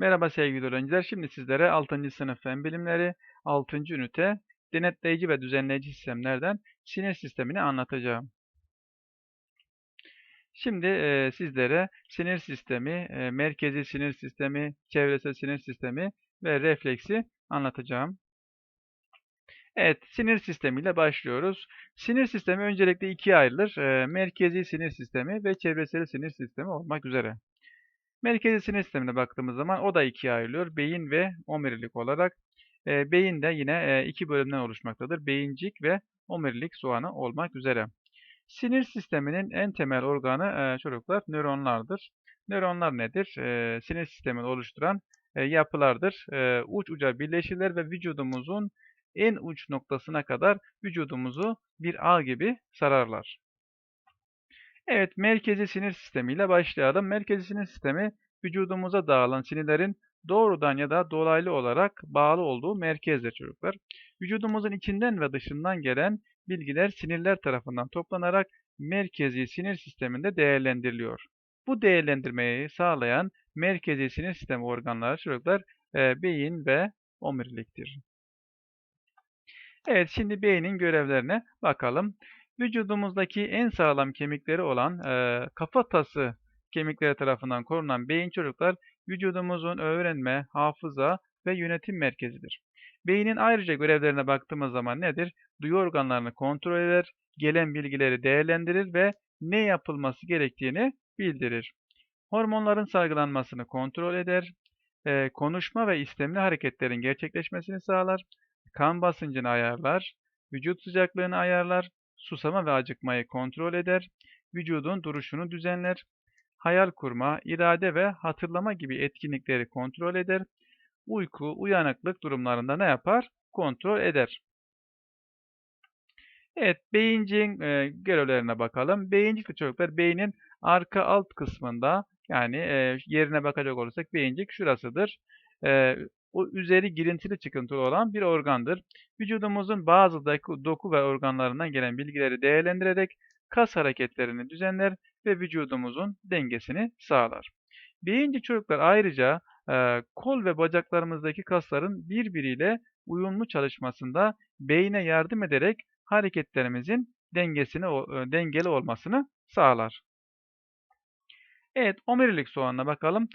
Merhaba sevgili öğrenciler. Şimdi sizlere 6. sınıf fen bilimleri 6. ünite denetleyici ve düzenleyici sistemlerden sinir sistemini anlatacağım. Şimdi e, sizlere sinir sistemi, e, merkezi sinir sistemi, çevresel sinir sistemi ve refleksi anlatacağım. Evet, sinir sistemiyle başlıyoruz. Sinir sistemi öncelikle ikiye ayrılır. E, merkezi sinir sistemi ve çevresel sinir sistemi olmak üzere. Merkezi sinir sistemine baktığımız zaman o da ikiye ayrılıyor. Beyin ve omurilik olarak. E, beyin de yine e, iki bölümden oluşmaktadır. Beyincik ve omurilik soğanı olmak üzere. Sinir sisteminin en temel organı e, çocuklar nöronlardır. Nöronlar nedir? E, sinir sistemini oluşturan e, yapılardır. E, uç uca birleşirler ve vücudumuzun en uç noktasına kadar vücudumuzu bir ağ gibi sararlar. Evet, merkezi sinir sistemiyle başlayalım. Merkezi sinir sistemi vücudumuza dağılan sinirlerin doğrudan ya da dolaylı olarak bağlı olduğu merkezdir çocuklar. Vücudumuzun içinden ve dışından gelen bilgiler sinirler tarafından toplanarak merkezi sinir sisteminde değerlendiriliyor. Bu değerlendirmeyi sağlayan merkezi sinir sistemi organları çocuklar e, beyin ve omuriliktir. Evet, şimdi beynin görevlerine bakalım. Vücudumuzdaki en sağlam kemikleri olan e, kafatası kemikleri tarafından korunan beyin çocuklar vücudumuzun öğrenme, hafıza ve yönetim merkezidir. Beynin ayrıca görevlerine baktığımız zaman nedir? Duyu organlarını kontrol eder, gelen bilgileri değerlendirir ve ne yapılması gerektiğini bildirir. Hormonların salgılanmasını kontrol eder, e, konuşma ve istemli hareketlerin gerçekleşmesini sağlar, kan basıncını ayarlar, vücut sıcaklığını ayarlar, susama ve acıkmayı kontrol eder, vücudun duruşunu düzenler, hayal kurma, irade ve hatırlama gibi etkinlikleri kontrol eder, uyku, uyanıklık durumlarında ne yapar? Kontrol eder. Evet, beyincin e, görevlerine bakalım. Beyincik çocuklar beynin arka alt kısmında yani e, yerine bakacak olursak beyincik şurasıdır. E, o üzeri girintili çıkıntılı olan bir organdır. Vücudumuzun bazı doku ve organlarından gelen bilgileri değerlendirerek kas hareketlerini düzenler ve vücudumuzun dengesini sağlar. Beyincik çocuklar ayrıca e, kol ve bacaklarımızdaki kasların birbiriyle uyumlu çalışmasında beyne yardım ederek hareketlerimizin dengesini e, dengeli olmasını sağlar. Evet, omurilik soğanına bakalım.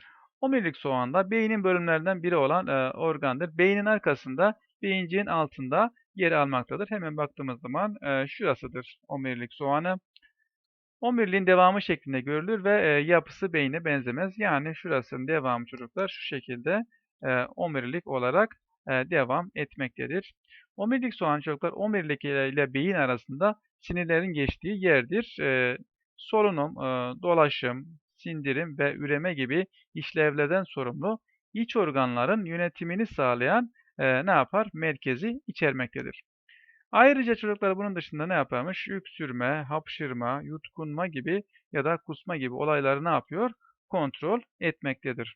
Omurilik soğanda beynin bölümlerinden biri olan e, organdır. Beynin arkasında, beyinciğin altında yer almaktadır. Hemen baktığımız zaman e, şurasıdır omurilik soğanı. Omuriliğin devamı şeklinde görülür ve e, yapısı beyne benzemez. Yani şurasının devamı çocuklar şu şekilde e, omurilik olarak e, devam etmektedir. Omurilik soğan çocuklar omurilik ile beyin arasında sinirlerin geçtiği yerdir. E, solunum, e, dolaşım, sindirim ve üreme gibi işlevlerden sorumlu iç organların yönetimini sağlayan e, ne yapar? Merkezi içermektedir. Ayrıca çocuklar bunun dışında ne yaparmış? Öksürme, hapşırma, yutkunma gibi ya da kusma gibi olayları ne yapıyor? Kontrol etmektedir.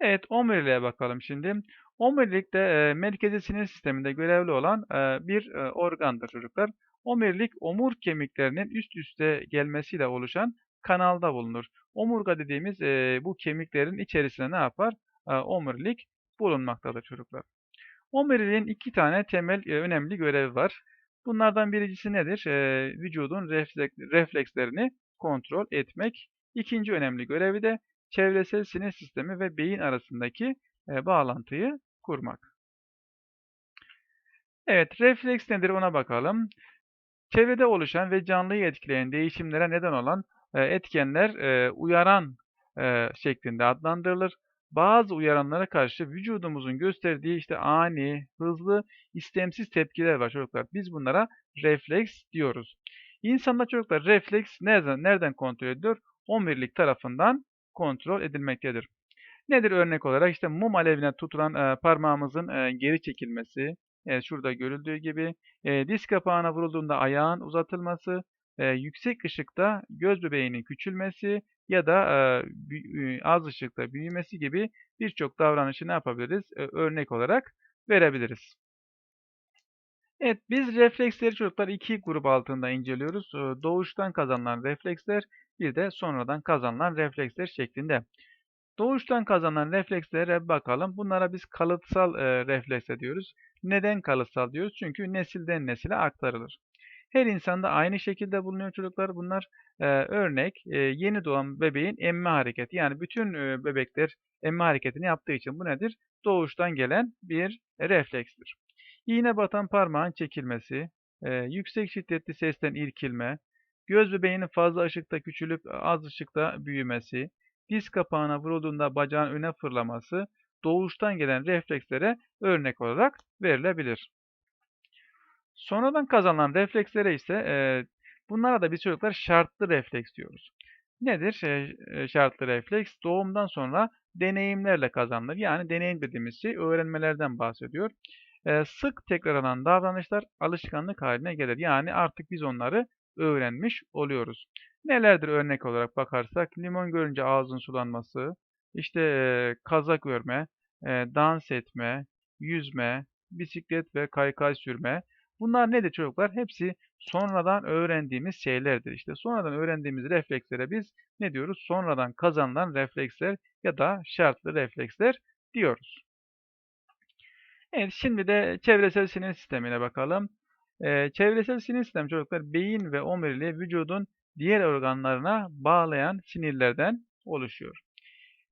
Evet, omuriliğe bakalım şimdi. Omurilik de e, merkezi sinir sisteminde görevli olan e, bir e, organdır çocuklar. Omurilik omur kemiklerinin üst üste gelmesiyle oluşan kanalda bulunur. Omurga dediğimiz e, bu kemiklerin içerisinde ne yapar? E, omurilik bulunmaktadır çocuklar. Omuriliğin iki tane temel e, önemli görevi var. Bunlardan birincisi nedir? E, vücudun reflekslerini kontrol etmek. İkinci önemli görevi de çevresel sinir sistemi ve beyin arasındaki e, bağlantıyı kurmak. Evet, refleks nedir ona bakalım. Çevrede oluşan ve canlıyı etkileyen değişimlere neden olan etkenler uyaran şeklinde adlandırılır. Bazı uyaranlara karşı vücudumuzun gösterdiği işte ani, hızlı, istemsiz tepkiler var çocuklar. Biz bunlara refleks diyoruz. İnsanda çocuklar refleks nereden, nereden kontrol ediyor? Omurilik tarafından kontrol edilmektedir. Nedir örnek olarak? İşte mum alevine tutulan e, parmağımızın e, geri çekilmesi, e, şurada görüldüğü gibi, e, diz kapağına vurulduğunda ayağın uzatılması, e, yüksek ışıkta göz bebeğinin küçülmesi ya da e, az ışıkta büyümesi gibi birçok davranışı ne yapabiliriz? E, örnek olarak verebiliriz. Evet, biz refleksleri çocuklar iki grup altında inceliyoruz. Doğuştan kazanılan refleksler, bir de sonradan kazanılan refleksler şeklinde. Doğuştan kazanılan reflekslere bakalım. Bunlara biz kalıtsal e, refleks diyoruz. Neden kalıtsal diyoruz? Çünkü nesilden nesile aktarılır. Her insanda aynı şekilde bulunuyor çocuklar. Bunlar e, örnek e, yeni doğan bebeğin emme hareketi. Yani bütün e, bebekler emme hareketini yaptığı için bu nedir? Doğuştan gelen bir reflekstir. İğne batan parmağın çekilmesi, e, yüksek şiddetli sesten irkilme, göz bebeğinin fazla ışıkta küçülüp az ışıkta büyümesi, diz kapağına vurulduğunda bacağın öne fırlaması, doğuştan gelen reflekslere örnek olarak verilebilir. Sonradan kazanılan reflekslere ise e, bunlara da biz çocuklar şartlı refleks diyoruz. Nedir e, e, şartlı refleks? Doğumdan sonra deneyimlerle kazanılır. Yani deneyim dediğimiz şey öğrenmelerden bahsediyor. E, sık tekrarlanan davranışlar alışkanlık haline gelir. Yani artık biz onları öğrenmiş oluyoruz. Nelerdir örnek olarak bakarsak limon görünce ağzın sulanması, işte e, kazak örme, e, dans etme, yüzme, bisiklet ve kaykay sürme. Bunlar nedir çocuklar? Hepsi sonradan öğrendiğimiz şeylerdir. İşte sonradan öğrendiğimiz reflekslere biz ne diyoruz? Sonradan kazanılan refleksler ya da şartlı refleksler diyoruz. Evet, şimdi de çevresel sinir sistemine bakalım. Ee, çevresel sinir sistemi çocuklar beyin ve omuriliği vücudun diğer organlarına bağlayan sinirlerden oluşuyor.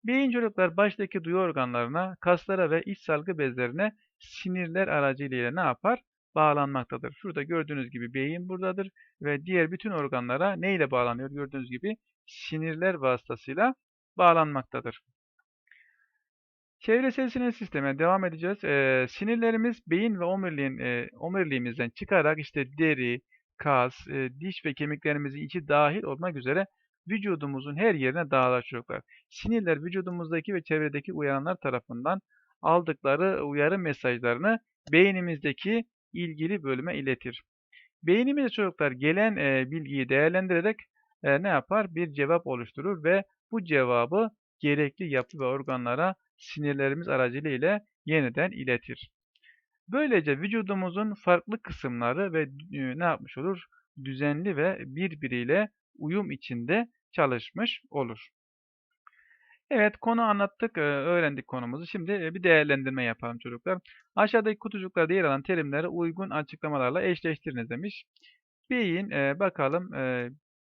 Beyin çocuklar baştaki duyu organlarına, kaslara ve iç salgı bezlerine sinirler aracılığıyla ne yapar? Bağlanmaktadır. Şurada gördüğünüz gibi beyin buradadır ve diğer bütün organlara ne ile bağlanıyor? Gördüğünüz gibi sinirler vasıtasıyla bağlanmaktadır. Çevresel sinir sistemine devam edeceğiz. Ee, sinirlerimiz beyin ve omuriliğin, e, omuriliğimizden çıkarak işte deri, kas, e, diş ve kemiklerimizin içi dahil olmak üzere vücudumuzun her yerine dağılır çocuklar. Sinirler vücudumuzdaki ve çevredeki uyaranlar tarafından aldıkları uyarı mesajlarını beynimizdeki ilgili bölüme iletir. Beynimiz çocuklar gelen e, bilgiyi değerlendirerek e, ne yapar? Bir cevap oluşturur ve bu cevabı gerekli yapı ve organlara sinirlerimiz aracılığıyla yeniden iletir. Böylece vücudumuzun farklı kısımları ve e, ne yapmış olur? Düzenli ve birbiriyle uyum içinde çalışmış olur. Evet konu anlattık, öğrendik konumuzu. Şimdi bir değerlendirme yapalım çocuklar. Aşağıdaki kutucuklarda yer alan terimleri uygun açıklamalarla eşleştiriniz demiş. Beyin, bakalım,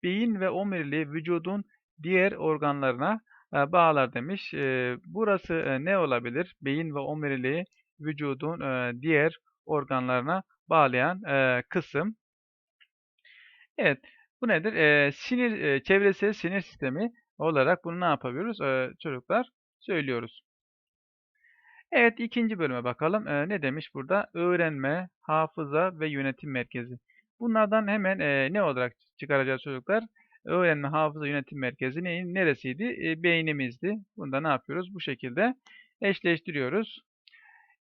beyin ve omuriliği vücudun diğer organlarına bağlar demiş. Burası ne olabilir? Beyin ve omuriliği vücudun diğer organlarına bağlayan kısım. Evet, bu nedir? Sinir, çevresel sinir sistemi olarak bunu ne yapabiliyoruz? Çocuklar söylüyoruz. Evet, ikinci bölüme bakalım. Ne demiş burada? Öğrenme, hafıza ve yönetim merkezi. Bunlardan hemen ne olarak çıkaracağız çocuklar? öğrenme hafıza yönetim merkezi neyin neresiydi? E, beynimizdi. Bunda ne yapıyoruz? Bu şekilde eşleştiriyoruz.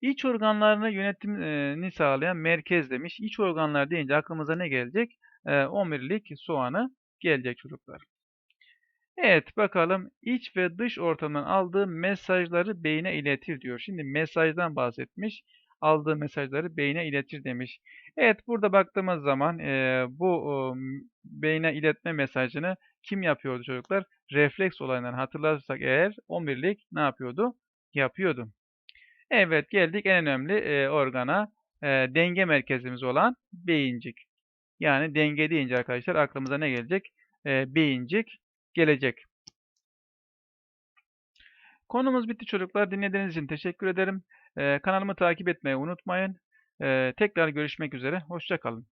İç organlarını yönetimini sağlayan merkez demiş. İç organlar deyince aklımıza ne gelecek? E, omurilik soğanı gelecek çocuklar. Evet bakalım iç ve dış ortamdan aldığı mesajları beyne iletir diyor. Şimdi mesajdan bahsetmiş. Aldığı mesajları beyne iletir demiş. Evet burada baktığımız zaman e, bu e, beyne iletme mesajını kim yapıyordu çocuklar? Refleks olayından hatırlarsak eğer 11'lik ne yapıyordu? Yapıyordu. Evet geldik en önemli e, organa. E, denge merkezimiz olan beyincik. Yani denge deyince arkadaşlar aklımıza ne gelecek? E, beyincik gelecek. Konumuz bitti çocuklar. Dinlediğiniz için teşekkür ederim. E, kanalımı takip etmeyi unutmayın. Ee, tekrar görüşmek üzere. Hoşçakalın.